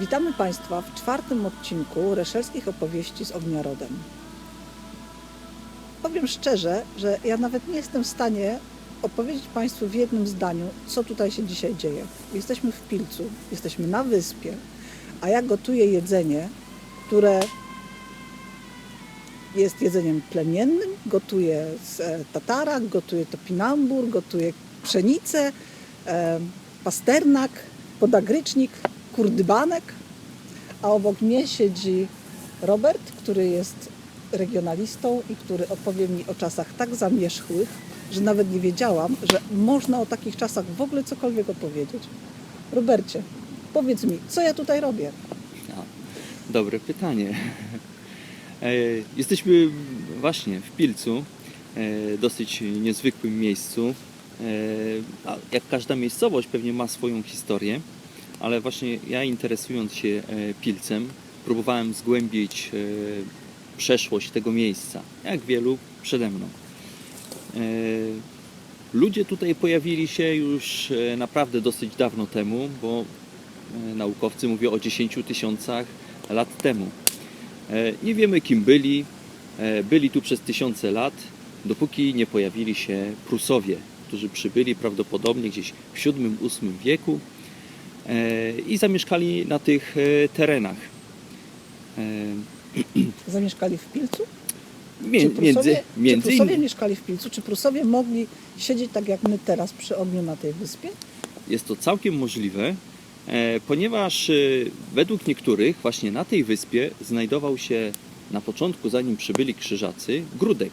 Witamy Państwa w czwartym odcinku reszelskich opowieści z Ogniarodem. Powiem szczerze, że ja nawet nie jestem w stanie opowiedzieć Państwu w jednym zdaniu, co tutaj się dzisiaj dzieje. Jesteśmy w Pilcu, jesteśmy na wyspie, a ja gotuję jedzenie, które jest jedzeniem plemiennym. Gotuję z e, tatarak, gotuję topinambur, gotuję pszenicę, e, pasternak, podagrycznik, kurdybanek, a obok mnie siedzi Robert, który jest regionalistą i który opowie mi o czasach tak zamierzchłych, że nawet nie wiedziałam, że można o takich czasach w ogóle cokolwiek opowiedzieć. Robercie, powiedz mi, co ja tutaj robię? Dobre pytanie. E, Jesteśmy właśnie w Pilcu, e, dosyć niezwykłym miejscu. E, Jak każda miejscowość pewnie ma swoją historię, ale właśnie ja interesując się e, Pilcem, próbowałem zgłębić e, przeszłość tego miejsca, jak wielu przede mną. E, Ludzie tutaj pojawili się już naprawdę dosyć dawno temu, bo naukowcy mówią o 10 tysiącach lat temu. Nie wiemy kim byli, byli tu przez tysiące lat, dopóki nie pojawili się Prusowie, którzy przybyli prawdopodobnie gdzieś w VII-VIII wieku i zamieszkali na tych e, terenach. E, Zamieszkali w Pilcu? Mię- czy Między, Prusowie, między czy Prusowie mieszkali w Pilcu? Czy Prusowie mogli siedzieć tak jak my teraz przy ogniu na tej wyspie? Jest to całkiem możliwe, e, ponieważ według niektórych właśnie na tej wyspie znajdował się na początku, zanim przybyli krzyżacy, grudek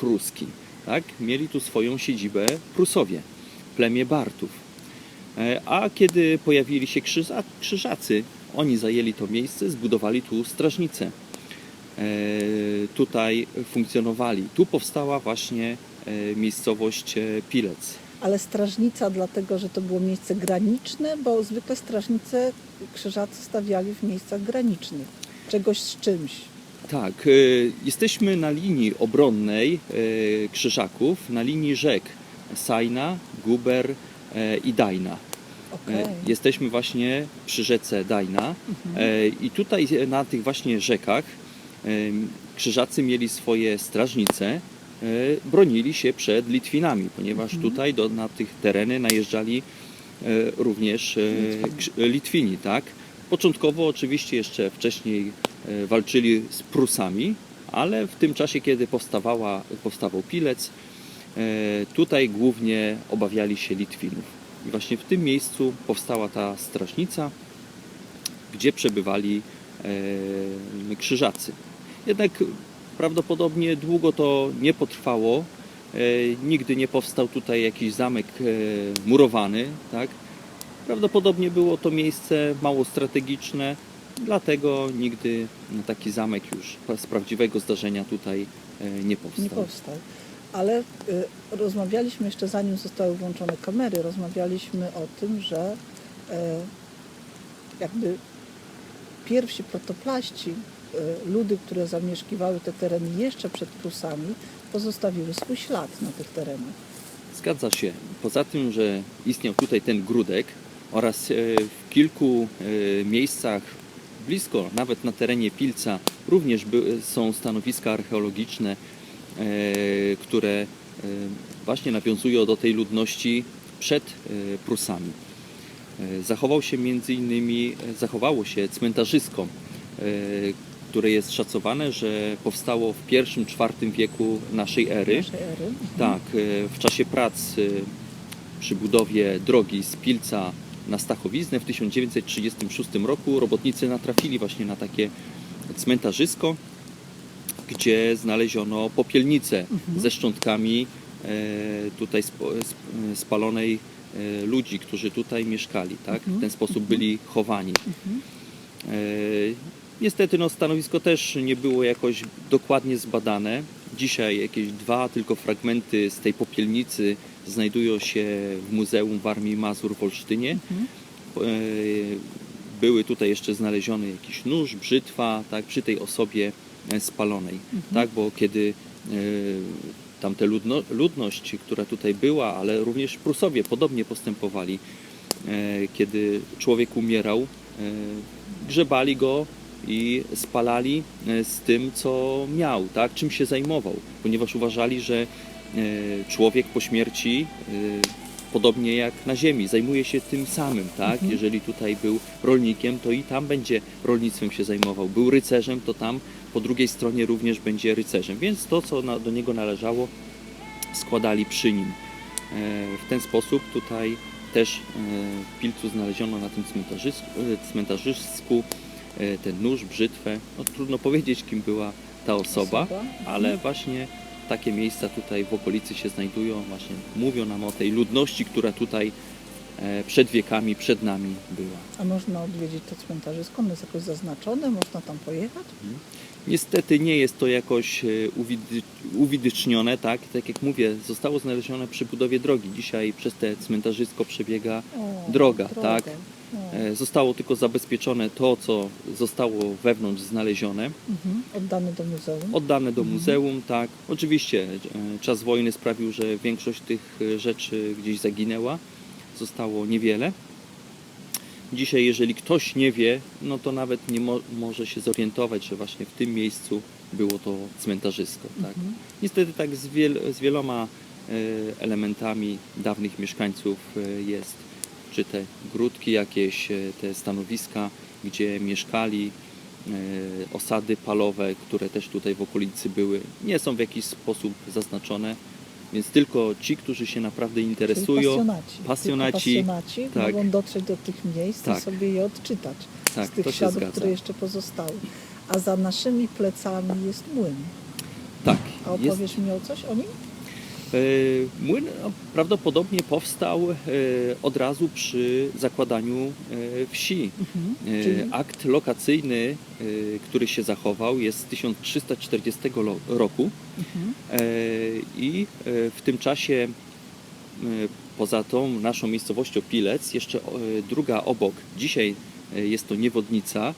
pruski. Tak? Mieli tu swoją siedzibę Prusowie, plemię Bartów. E, A kiedy pojawili się krzyża, krzyżacy, oni zajęli to miejsce, zbudowali tu strażnicę. E, Tutaj funkcjonowali. Tu powstała właśnie e, miejscowość Pilec. Ale strażnica dlatego, że to było miejsce graniczne, bo zwykle strażnice krzyżacy stawiali w miejscach granicznych. Czegoś z czymś. Tak, jesteśmy na linii obronnej Krzyżaków, na linii rzek Sajna, Guber i Dajna. E, Jesteśmy właśnie przy rzece Dajna e, i tutaj e, na tych właśnie rzekach e, Krzyżacy mieli swoje strażnice, e, bronili się przed Litwinami, ponieważ tutaj do, na tych tereny najeżdżali e, również e, Litwini. Litwini, tak? Początkowo oczywiście jeszcze wcześniej e, walczyli z Prusami, ale w tym czasie, kiedy powstawała, powstawał Pilec, e, tutaj głównie obawiali się Litwinów. I właśnie w tym miejscu powstała ta strażnica, gdzie przebywali e, krzyżacy. Jednak prawdopodobnie długo to nie potrwało. E, nigdy nie powstał tutaj jakiś zamek e, murowany, tak? Prawdopodobnie było to miejsce mało strategiczne, dlatego nigdy taki zamek już z prawdziwego zdarzenia tutaj e, nie powstał. Nie powstał. Ale y, rozmawialiśmy jeszcze zanim zostały włączone kamery, rozmawialiśmy o tym, że y, jakby pierwsi protoplaści, y, ludy, które zamieszkiwały te tereny jeszcze przed Prusami, pozostawiły swój ślad na tych terenach. Zgadza się. Poza tym, że istniał tutaj ten grudek oraz e, w kilku e, miejscach blisko, nawet na terenie Pilca, również są stanowiska archeologiczne, e, które e, właśnie nawiązują do tej ludności przed e, Prusami. E, Zachował się między innymi, e, zachowało się cmentarzysko, e, które jest szacowane, że powstało w I-IV wieku naszej ery. Naszej ery. Tak, e, w czasie prac e, przy budowie drogi z Pilca na Stachowiznę w 1936 roku robotnicy natrafili właśnie na takie cmentarzysko, gdzie znaleziono popielnicę ze szczątkami e, tutaj spo- sp- spalonej e, ludzi, którzy tutaj mieszkali. Tak? W ten sposób byli chowani. E, Niestety no, stanowisko też nie było jakoś dokładnie zbadane. Dzisiaj jakieś dwa tylko fragmenty z tej popielnicy znajdują się w Muzeum w Armii Mazur w Olsztynie. E, Były tutaj jeszcze znaleziony jakiś nóż, brzytwa tak, przy tej osobie e, spalonej. Tak, bo kiedy e, tamte ludno, ludność, która tutaj była, ale również Prusowie podobnie postępowali, e, kiedy człowiek umierał, grzebali go i spalali z tym, co miał, tak? czym się zajmował, ponieważ uważali, że człowiek po śmierci, podobnie jak na ziemi, zajmuje się tym samym. Tak? Mhm. Jeżeli tutaj był rolnikiem, to i tam będzie rolnictwem się zajmował. Był rycerzem, to tam po drugiej stronie również będzie rycerzem. Więc to, co na, do niego należało, składali przy nim. E, W ten sposób tutaj też e, w Pilcu znaleziono na tym cmentarzysku, e, cmentarzysku ten nóż, brzytwę. No, trudno powiedzieć, kim była ta osoba, Osoba. ale właśnie takie miejsca tutaj w okolicy się znajdują. Właśnie mówią nam o tej ludności, która tutaj przed wiekami, przed nami była. A można odwiedzić to cmentarzysko? Ono jest jakoś zaznaczone? Można tam pojechać? Niestety nie jest to jakoś e, uwidy- uwidocznione, tak? Tak jak mówię, zostało znalezione przy budowie drogi. Dzisiaj przez te cmentarzysko przebiega O, Droga, tak. O. E, Zostało tylko zabezpieczone to, co zostało wewnątrz znalezione, Mhm. Oddany do muzeum. oddane do Mhm. muzeum, tak. Oczywiście e, czas wojny sprawił, że większość tych rzeczy gdzieś zaginęła, zostało niewiele. Dzisiaj, jeżeli ktoś nie wie, no to nawet nie mo- może się zorientować, że właśnie w tym miejscu było to cmentarzysko. Tak. Mhm. Niestety tak z, wiel- z wieloma e, elementami dawnych mieszkańców e, jest, czy te grudki jakieś, e, te stanowiska, gdzie mieszkali, osady palowe, które też tutaj w okolicy były, nie są w jakiś sposób zaznaczone, więc tylko ci, którzy się naprawdę Czyli interesują, pasjonaci. pasjonaci, pasjonaci tak. mogą dotrzeć do tych miejsc i Tak. sobie je odczytać tak, z tych śladów, które jeszcze pozostały. A za naszymi plecami jest młyn. Tak, A jest opowiesz mi o coś o nim? E, Młyn prawdopodobnie powstał e, od razu przy zakładaniu e, wsi. Mhm. Akt lokacyjny, który się zachował, jest z 1340 lo- roku Mhm. i w tym czasie poza tą naszą miejscowością Pilec, jeszcze druga obok, dzisiaj jest to Niewodnica,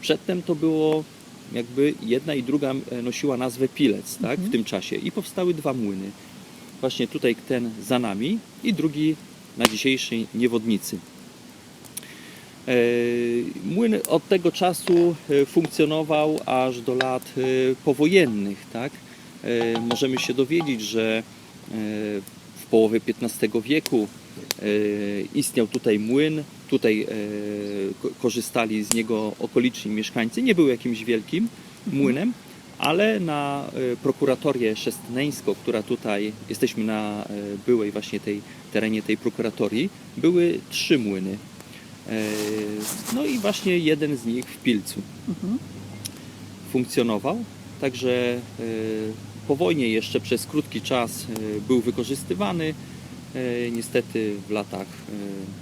przedtem to było jakby jedna i druga nosiła nazwę Pilec, tak, Mhm. w tym czasie i powstały dwa młyny. Właśnie tutaj ten za nami i drugi na dzisiejszej Niewodnicy. E, Młyn od tego czasu e, funkcjonował aż do lat e, powojennych. Tak? Możemy się dowiedzieć, że w połowie XV wieku istniał tutaj młyn, tutaj ko- korzystali z niego okoliczni mieszkańcy. Nie był jakimś wielkim młynem, ale na e, prokuratorię szestneńską, która tutaj, jesteśmy na e, byłej właśnie tej terenie tej prokuratorii, były trzy młyny. E, No i właśnie jeden z nich w Pilcu Mhm. funkcjonował, także e, po wojnie jeszcze przez krótki czas był wykorzystywany. E, Niestety w latach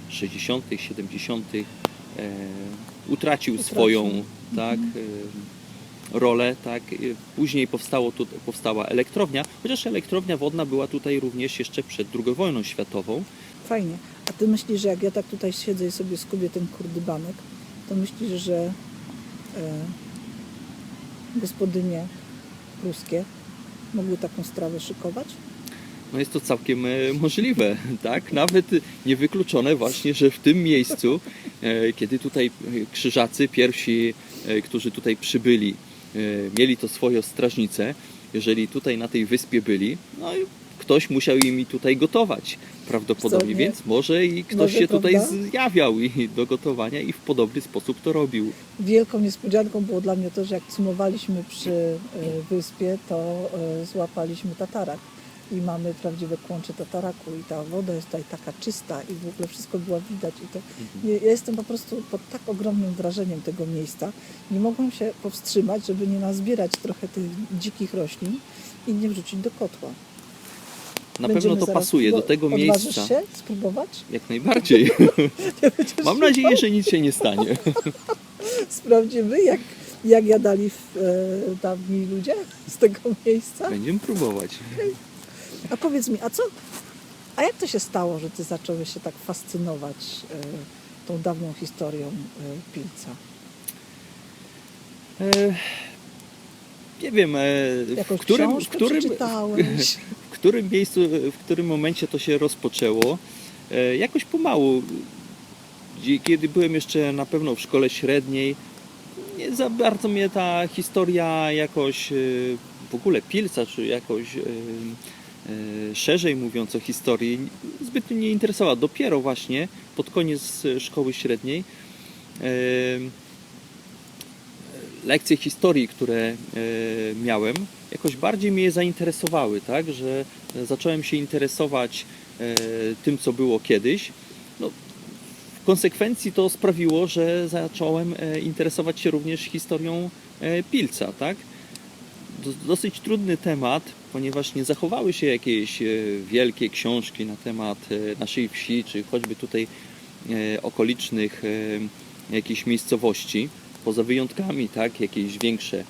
e, 60., 70. e, utracił Utracił. swoją tak, Mhm. Rolę. Tak. Później powstało tu, powstała elektrownia, chociaż elektrownia wodna była tutaj również jeszcze przed II wojną światową. Fajnie. A ty myślisz, że jak ja tak tutaj siedzę i sobie skubię ten kurdybanek, to myślisz, że e, gospodynie pruskie mogły taką strawę szykować? No jest to całkiem e, możliwe, tak? Nawet niewykluczone właśnie, że w tym miejscu, e, kiedy tutaj e, krzyżacy, pierwsi, którzy tutaj przybyli, mieli to swoje strażnice, jeżeli tutaj na tej wyspie byli, no i ktoś musiał im tutaj gotować prawdopodobnie, nie? więc może i ktoś Może, się tutaj prawda? zjawiał i do gotowania i w podobny sposób to robił. Wielką niespodzianką było dla mnie to, że jak cumowaliśmy przy e, wyspie, to e, złapaliśmy tatarak. I mamy prawdziwe kłącze tataraku i ta woda jest tutaj taka czysta i w ogóle wszystko było widać. I to, ja ja jestem po prostu pod tak ogromnym wrażeniem tego miejsca. Nie mogłam się powstrzymać, żeby nie nazbierać trochę tych dzikich roślin i nie wrzucić do kotła. Na Będziemy pewno to pasuje do tego miejsca. się spróbować? Jak najbardziej. Mam nadzieję, że nic się nie stanie. Sprawdzimy, jak, jak jadali w, e, dawni ludzie z tego miejsca. Będziemy próbować. A powiedz mi, a co, a jak to się stało, że ty zacząłeś się tak fascynować e, tą dawną historią e, Pilca? E, nie wiem, e, w którym, w, którym, w którym miejscu, w którym momencie to się rozpoczęło. E, jakoś pomału. kiedy byłem jeszcze na pewno w szkole średniej, nie za bardzo mnie ta historia jakoś e, w ogóle Pilca, czy jakoś szerzej mówiąc o historii, zbytnio nie interesowała. Dopiero właśnie pod koniec szkoły średniej e, lekcje historii, które e, miałem, jakoś bardziej mnie zainteresowały, tak, że zacząłem się interesować tym, co było kiedyś. No, w konsekwencji to sprawiło, że zacząłem e, interesować się również historią e, Pilca, tak. Do- Dosyć trudny temat, ponieważ nie zachowały się jakieś e, wielkie książki na temat e, naszej wsi, czy choćby tutaj e, okolicznych jakichś miejscowości poza wyjątkami, tak, jakieś większe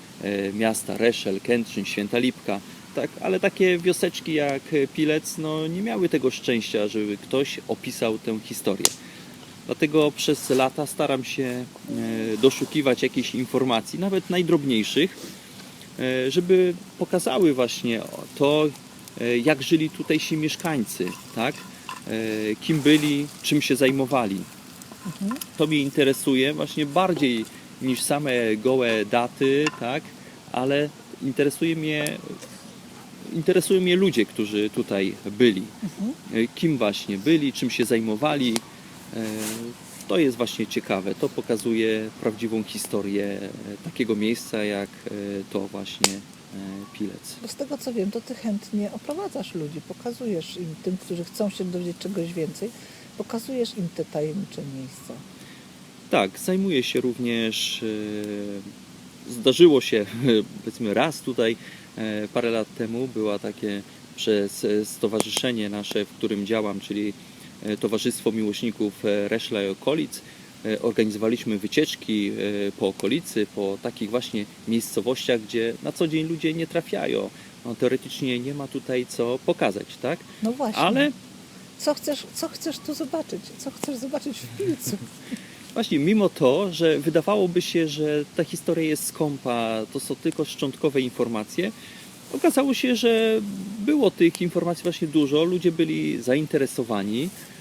miasta, Reszel, Kętrzyn, Święta Lipka, tak, ale takie wioseczki jak Pilec, no nie miały tego szczęścia, żeby ktoś opisał tę historię. Dlatego przez lata staram się doszukiwać jakichś informacji, nawet najdrobniejszych, żeby pokazały właśnie to, e, jak żyli tutejsi mieszkańcy, tak, e, kim byli, czym się zajmowali to mnie interesuje właśnie bardziej niż same gołe daty, tak, ale interesuje mnie interesują mnie ludzie, którzy tutaj byli. E, Kim właśnie byli, czym się zajmowali. To jest właśnie ciekawe. To pokazuje prawdziwą historię e, takiego miejsca jak e, to właśnie e, Pilec. Bo z tego co wiem, to ty chętnie oprowadzasz ludzi, pokazujesz im, tym, którzy chcą się dowiedzieć czegoś więcej, pokazujesz im te tajemnicze miejsca. Tak, zajmuję się również. Zdarzyło się, powiedzmy, raz tutaj parę lat temu była takie przez stowarzyszenie nasze, w którym działam, czyli Towarzystwo Miłośników e, Reszla i okolic. E, Organizowaliśmy wycieczki e, po okolicy, po takich właśnie miejscowościach, gdzie na co dzień ludzie nie trafiają. No, teoretycznie nie ma tutaj co pokazać, tak? No właśnie. Ale Co chcesz, co chcesz tu zobaczyć? Co chcesz zobaczyć w Pilcu? Właśnie, mimo to, że wydawałoby się, że ta historia jest skąpa, to są tylko szczątkowe informacje, okazało się, że było tych informacji właśnie dużo, ludzie byli zainteresowani, e,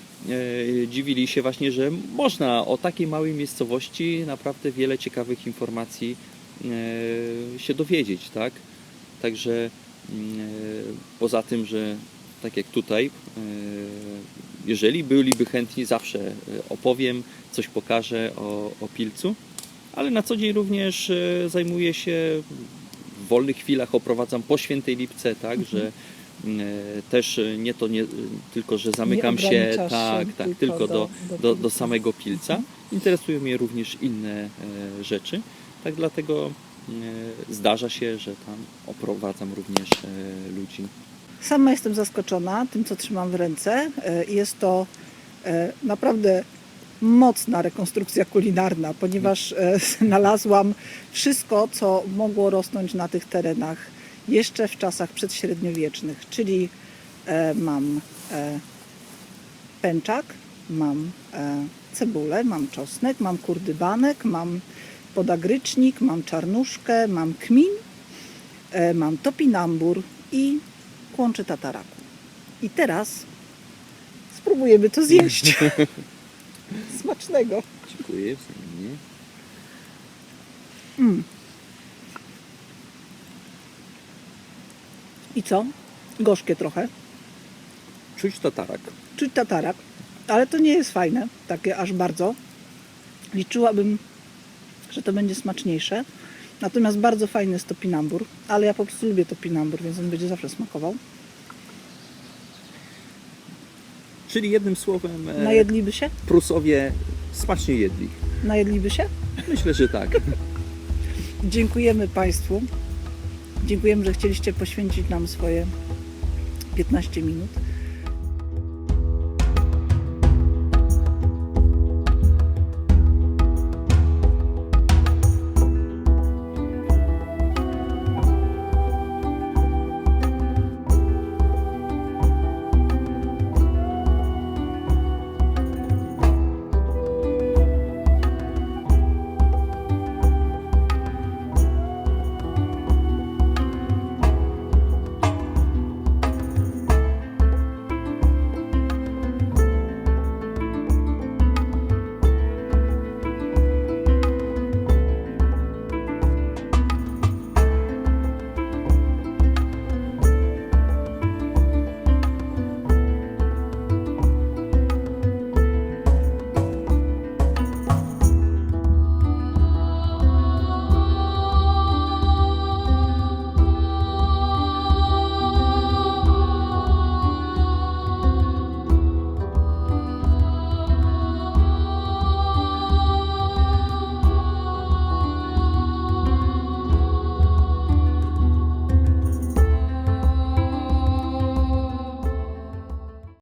dziwili się właśnie, że można o takiej małej miejscowości naprawdę wiele ciekawych informacji e, się dowiedzieć, tak? Także mm, e, poza tym, że tak jak tutaj, e, jeżeli byliby chętni, zawsze e, opowiem, coś pokażę o, o Pilcu, ale na co dzień również e, zajmuję się w wolnych chwilach oprowadzam po Świętej Lipce, tak, Mhm. że e, też e, nie to nie tylko, że zamykam się, tak, się tak, tylko tylko do, do- do do, samego Pilca. Interesują mnie również inne e, rzeczy, tak dlatego e, zdarza się, że tam oprowadzam również ludzi. Sama jestem zaskoczona tym, co trzymam w ręce. Jest to naprawdę mocna rekonstrukcja kulinarna, ponieważ znalazłam wszystko, co mogło rosnąć na tych terenach jeszcze w czasach przedśredniowiecznych, czyli e, mam e, pęczak, mam e, cebulę, mam czosnek, mam kurdybanek, mam podagrycznik, mam czarnuszkę, mam kmin, e, mam topinambur i kłączy tataraku. I teraz spróbujemy to zjeść. Smacznego. Dziękuję. Mm. I co? Gorzkie trochę. Czuć tatarak. Czuć tatarak, ale to nie jest fajne, takie aż bardzo. Liczyłabym, że to będzie smaczniejsze. Natomiast bardzo fajny jest topinambur, ale ja po prostu lubię topinambur, więc on będzie zawsze smakował. Czyli jednym słowem e, Najedliby się? Prusowie smacznie jedli. Najedliby się? Myślę, że tak. Dziękujemy Państwu. Dziękujemy, że chcieliście poświęcić nam swoje 15 minut.